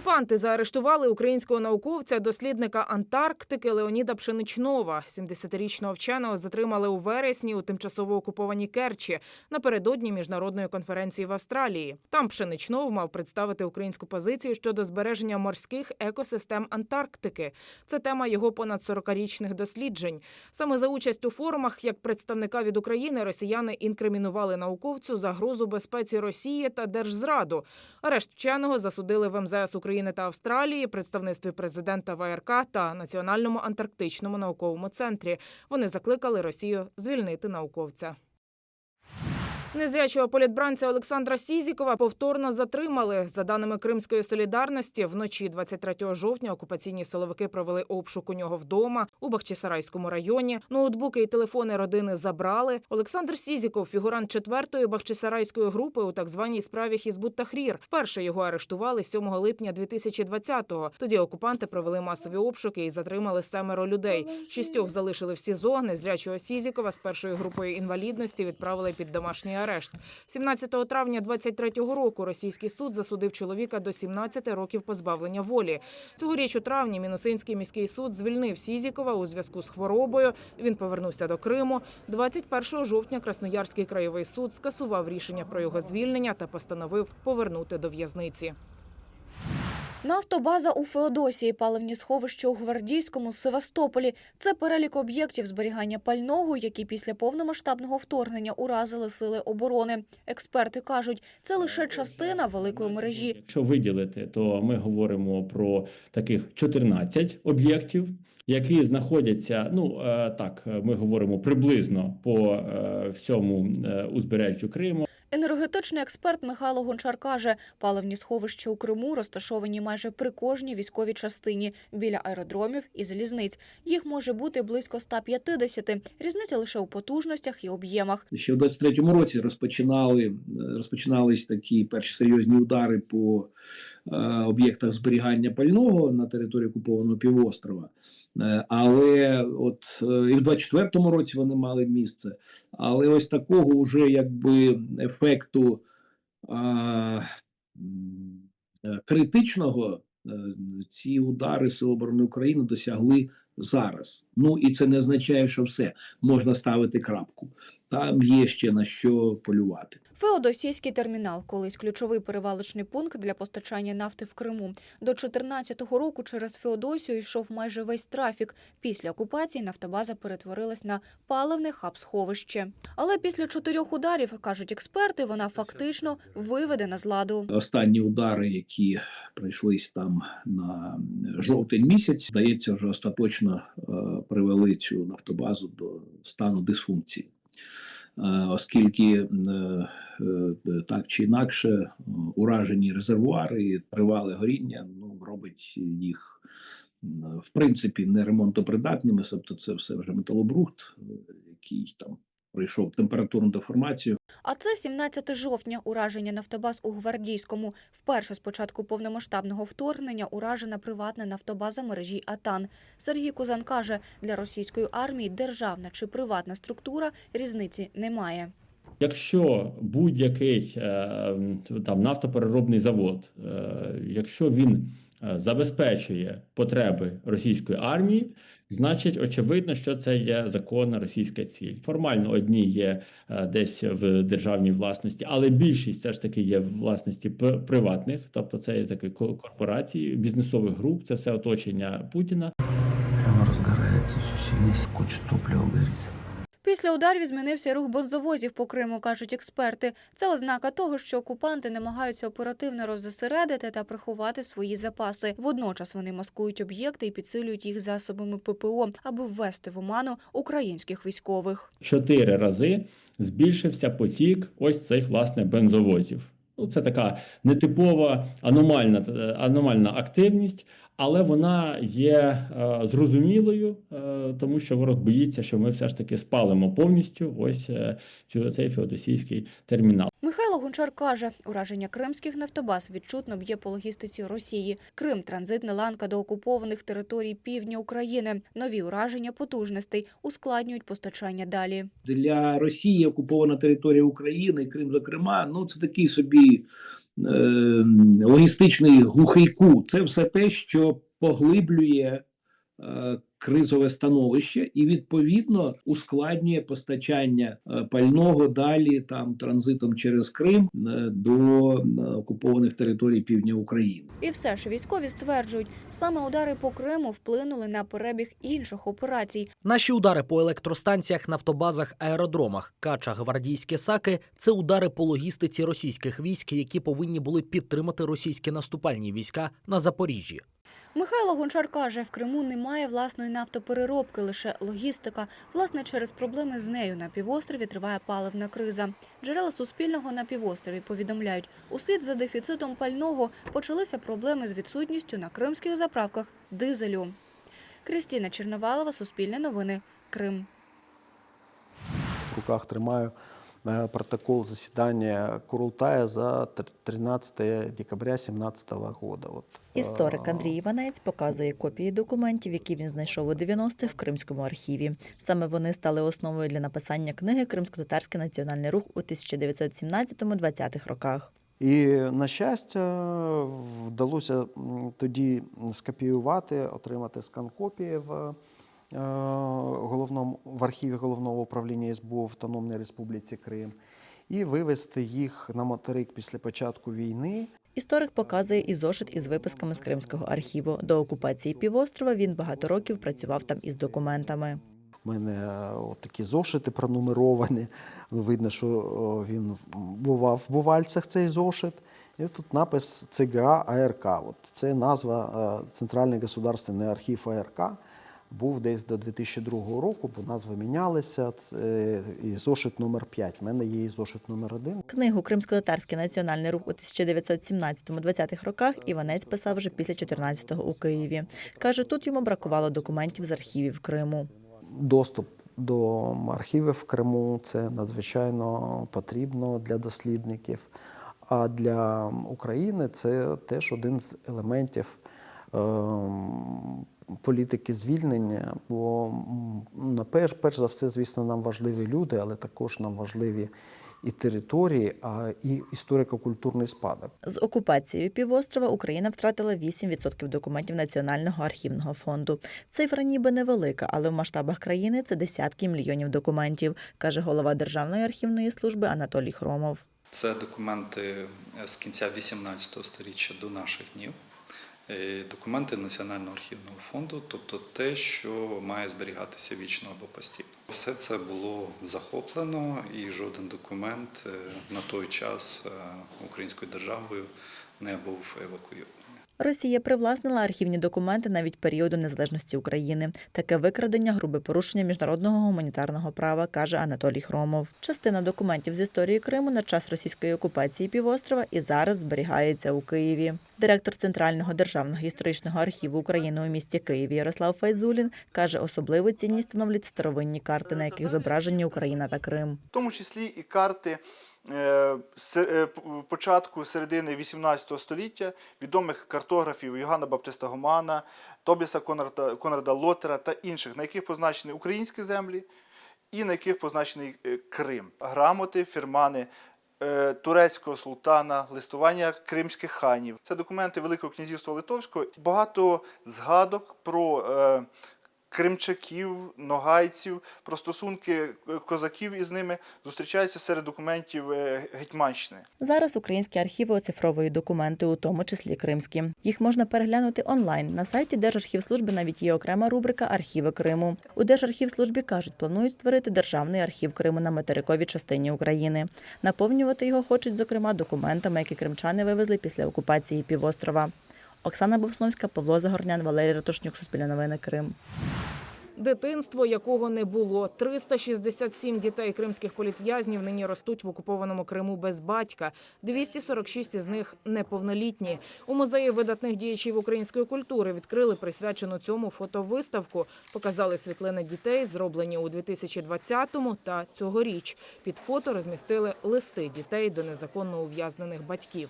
Окупанти заарештували українського науковця, дослідника Антарктики Леоніда Пшеничнова. 70-річного вченого затримали у вересні у тимчасово окупованій Керчі напередодні міжнародної конференції в Австралії. Там Пшеничнов мав представити українську позицію щодо збереження морських екосистем Антарктики. Це тема його понад 40-річних досліджень. Саме за участь у форумах, як представника від України, росіяни інкримінували науковцю загрозу безпеці Росії та держзраду. Арешт вченого засудили в МЗС України та Австралії, представництві президента ВРК та Національному антарктичному науковому центрі. Вони закликали Росію звільнити науковця. Незрячого політбранця Олександра Сізікова повторно затримали. За даними Кримської солідарності, вночі 23 жовтня окупаційні силовики провели обшук у нього вдома у Бахчисарайському районі. Ноутбуки і телефони родини забрали. Олександр Сізіков, фігурант четвертої Бахчисарайської групи у так званій справі Хізбут Тахрір. Вперше його арештували 7 липня 2020-го. Тоді окупанти провели масові обшуки і затримали семеро людей. Шістьох залишили в СІЗО. Незрячого Сізікова з першою групою інвалідності відправили під домашній арешт. 17 травня 23-го року російський суд засудив чоловіка до 17 років позбавлення волі. Цьогоріч у травні Мінусинський міський суд звільнив Сізікова у зв'язку з хворобою. Він повернувся до Криму. 21 жовтня Красноярський краєвий суд скасував рішення про його звільнення та постановив повернути до в'язниці. Нафтобаза у Феодосії, паливні сховища у Гвардійському, Севастополі. Це перелік об'єктів зберігання пального, які після повномасштабного вторгнення уразили сили оборони. Експерти кажуть, це лише частина великої мережі. Якщо виділити, то ми говоримо про таких 14 об'єктів, які знаходяться. Ну е, так, ми говоримо приблизно по е, всьому е, узбережжю Криму. Енергетичний експерт Михайло Гончар каже, паливні сховища у Криму розташовані майже при кожній військовій частині біля аеродромів і залізниць. Їх може бути близько 150. Різниця лише у потужностях і об'ємах. Ще в 23-му році розпочинали розпочинались такі перші серйозні удари по е, об'єктах зберігання пального на території окупованого півострова. Е, Але от е, і в 24-му році вони мали місце. Але ось такого вже якби ефекту а, е, критичного ці удари Сил оборони України досягли зараз. Ну і це не означає, що все можна ставити крапку. Там є ще на що полювати. Феодосійський термінал, колись ключовий перевалочний пункт для постачання нафти в Криму. До 2014 року через Феодосію йшов майже весь трафік. Після окупації нафтобаза перетворилась на паливне хаб-сховище. Але після чотирьох ударів, кажуть експерти, вона фактично виведена з ладу. Останні удари, які прийшлись там на жовтень місяць, здається, вже остаточно е, привели цю нафтобазу до стану дисфункції. Е, Оскільки е, е, так чи інакше уражені резервуари, і тривале горіння ну, робить їх в принципі не ремонтопридатними, тобто це все вже металобрухт, який там пройшов температурну деформацію. А це 17 жовтня ураження нафтобаз у Гвардійському. Вперше з початку повномасштабного вторгнення уражена приватна нафтобаза мережі АТАН. Сергій Кузан каже, для російської армії державна чи приватна структура різниці немає. Якщо будь-який е, там нафтопереробний завод, е, якщо він е, забезпечує потреби російської армії, значить очевидно, що це є законна російська ціль. Формально одні є е, десь в державній власності, але більшість все ж таки є в власності приватних, тобто це є такі ко- корпорації, бізнесових груп, це все оточення Путіна. Прямо розгорається сусідність, куча топлива горит. Після ударів змінився рух бензовозів по Криму, кажуть експерти. Це ознака того, що окупанти намагаються оперативно роззасередити та приховати свої запаси. Водночас вони маскують об'єкти і підсилюють їх засобами ППО, аби ввести в оману українських військових. чотири рази збільшився потік ось цих власне бензовозів. Ну, це така нетипова аномальна, е, аномальна активність, але вона є е, зрозумілою, е, тому що ворог боїться, що ми все ж таки спалимо повністю ось е, цю, цей феодосійський термінал. Михайло Гончар каже, ураження кримських нафтобаз відчутно б'є по логістиці Росії. Крим транзитна ланка до окупованих територій півдня України. Нові ураження потужностей ускладнюють постачання далі. для Росії окупована територія України, Крим, зокрема, ну це такий собі е, логістичний глухий кут. Це все те, що поглиблює е, кризове становище і відповідно ускладнює постачання е, пального далі там транзитом через Крим е, до е, окупованих територій півдня України. І все ж військові стверджують, саме удари по Криму вплинули на перебіг інших операцій. Наші удари по електростанціях, нафтобазах, аеродромах, кача, гвардійські саки це удари по логістиці російських військ, які повинні були підтримати російські наступальні війська на Запоріжжі. Михайло Гончар каже, в Криму немає власної нафтопереробки, лише логістика. Власне, через проблеми з нею на півострові триває паливна криза. Джерела Суспільного на півострові повідомляють, услід за дефіцитом пального почалися проблеми з відсутністю на кримських заправках дизелю. Крістіна Черновалова, Суспільне новини, Крим. в руках тримаю протокол засідання Курултая за тр- 13 декабря 2017 года. От, Історик Андрій Іванець показує копії документів, які він знайшов у 90-х в Кримському архіві. Саме вони стали основою для написання книги Кримсько-татарський національний рух у 1917-20-х роках. І, на щастя, вдалося тоді скопіювати, отримати скан-копії в, е, головному, в архіві головного управління СБУ в Автономній Республіці Крим і вивезти їх на материк після початку війни. Історик показує і зошит із виписками з Кримського архіву. До окупації півострова він багато років працював там із документами. У мене е, от такі зошити пронумеровані. Ну, Видно, що о, він бував в Бувальцях цей зошит. І тут напис ЦГА АРК. От це назва е, Центральний государственний архів АРК. Був десь до 2002 року, бо назви мінялися. Це і зошит номер 5. В мене є і зошит номер 1. Книгу Кримсько-татарський національний рух у 1917-20-х роках Іванець писав вже після 14-го у Києві. Каже, тут йому бракувало документів з архівів Криму. Доступ до архівів в Криму це надзвичайно потрібно для дослідників. А для України це теж один з елементів ем, політики звільнення. Бо на перш, перш за все, звісно, нам важливі люди, але також нам важливі і території, а і історико-культурний спадок. З окупацією півострова Україна втратила 8% документів Національного архівного фонду. Цифра ніби невелика, але в масштабах країни це десятки мільйонів документів, каже голова Державної архівної служби Анатолій Хромов. Це документи е, з кінця 18 століття до наших днів. Е, Документи Національного архівного фонду, тобто те, що має зберігатися вічно або постійно. Все це було захоплено, і жоден документ е, на той час е, українською державою не був евакуйований. Росія привласнила архівні документи навіть періоду незалежності України. Таке викрадення грубе порушення міжнародного гуманітарного права, каже Анатолій Хромов. Частина документів з історії Криму на час російської окупації півострова і зараз зберігається у Києві. Директор Центрального державного історичного архіву України у місті Києві Ярослав Файзулін каже, особливу цінність становлять старовинні карти, на яких зображені Україна та Крим. в тому числі і карти початку середини 18 століття відомих картографів Йоганна Баптиста Гомана, Тобіса Конрада, Конрада Лотера та інших, на яких позначені українські землі і на яких позначений е, Крим. Грамоти, фірмани. е, Турецького султана, листування кримських ханів. Це документи Великого князівства Литовського. Багато згадок про е, кримчаків, ногайців, про стосунки козаків із ними зустрічаються серед документів е, Гетьманщини. Зараз українські архіви оцифровують документи, у тому числі кримські. Їх можна переглянути онлайн. На сайті Держархівслужби навіть є окрема рубрика Архіви Криму. У Держархівслужбі кажуть, планують створити державний архів Криму на материковій частині України. Наповнювати його хочуть, зокрема, документами, які кримчани вивезли після окупації півострова. Оксана Бовсновська, Павло Загорнян, Валерій Ратушнюк, Суспільне новини Крим. Дитинство, якого не було. 367 дітей кримських політв'язнів нині ростуть в окупованому Криму без батька. 246 із них неповнолітні. У музеї видатних діячів української культури відкрили присвячену цьому фотовиставку. Показали світлини дітей, зроблені у 2020-му та цьогоріч. Під фото розмістили листи дітей до незаконно ув'язнених батьків.